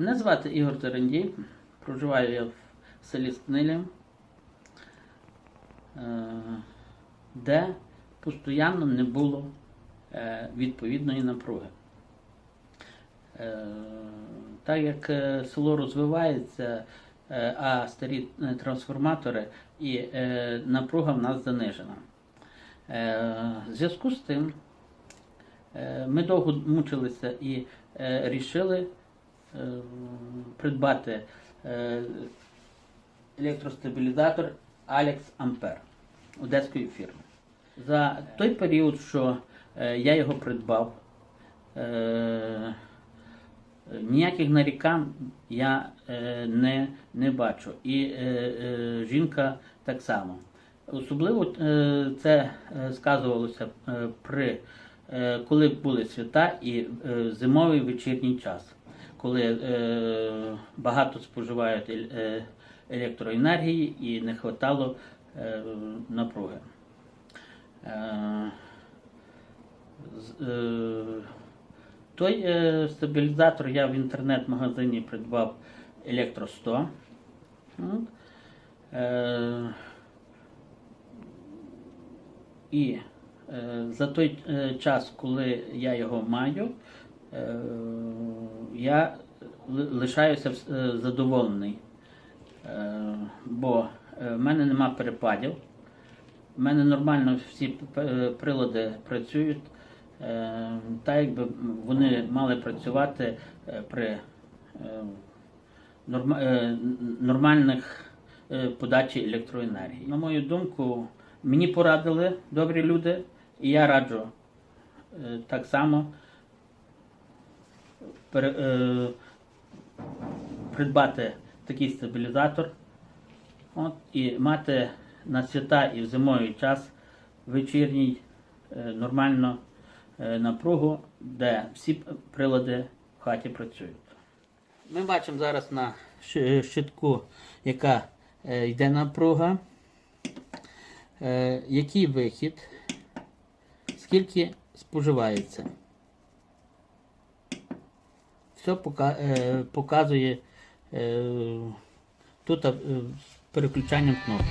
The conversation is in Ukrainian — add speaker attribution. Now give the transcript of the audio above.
Speaker 1: Мене звати Ігор Терендій. Проживаю я в селі Снилі, е, де постійно не було е, відповідної напруги. Е, Так як село розвивається, а старі трансформатори і напруга в нас занижена. В зв'язку з тим ми довго мучилися і рішили придбати е, електростабілізатор Alex Ampere одеської фірми. За той період, що е, я його придбав, е, ніяких нарікань я е, не, не бачу. І е, е, жінка так само. Особливо е, це е, сказувалося е, при е, коли були свята і е, зимовий вечірній час, коли е, багато споживають е, електроенергії і не вистачало е, напруги. Е, е, той е, стабілізатор я в інтернет-магазині придбав Електро 100. Е, і е, за той час, коли я його маю, я лишаюся е, задоволений. Е, бо е, в мене нема перепадів. У мене нормально всі е, прилади працюють. е, Так, якби вони мали працювати е, при е, е, нормальних е, подачі електроенергії. На мою думку, мені порадили добрі люди, і я раджу е, так само е, придбати такий стабілізатор от, і мати на свята і в зимовий час вечірній е, нормально е, напругу, де всі прилади в хаті працюють. Ми бачимо зараз на щитку, яка е, йде напруга, е, який вихід, скільки споживається. Все пока- е, показує е, тут е, переключанням кнопок.